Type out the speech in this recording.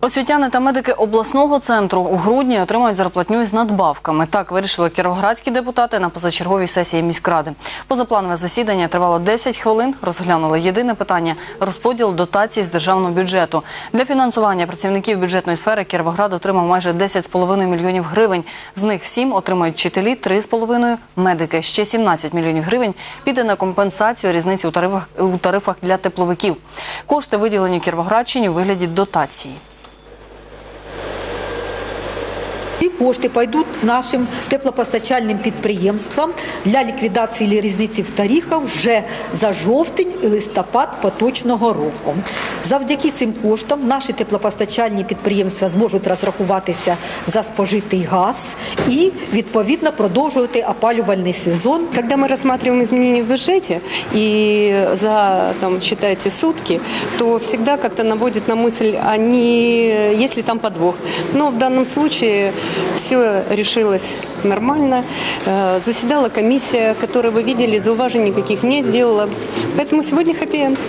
Освітяни та медики обласного центру у грудні отримають зарплатню з надбавками. Так вирішили кіровоградські депутати на позачерговій сесії міськради. Позапланове засідання тривало 10 хвилин. Розглянули єдине питання розподіл дотацій з державного бюджету. Для фінансування працівників бюджетної сфери Кіровоград отримав майже 10,5 мільйонів гривень. З них 7 отримають вчителі, 3,5 – медики. Ще 17 мільйонів гривень піде на компенсацію різниці у тарифах, у тарифах для тепловиків. Кошти виділені Кіровоградщині у вигляді дотації. Кошти пойдуть нашим теплопостачальним підприємствам для ліквідації різниці в тарифах вже за жовтень і листопад поточного року. Завдяки цим коштам наші теплопостачальні підприємства зможуть розрахуватися за спожитий газ і відповідно продовжувати опалювальний сезон Когда мы рассматриваем изменения в бюджете и за, там, считайте, сутки, то всегда как-то наводит на мысль, а не есть ли там подвох. Но в данном случае все решилось нормально. Э, Заседала комиссия, которая, вы видели, зауважений никаких не сделала. Поэтому сегодня хэппи-энд.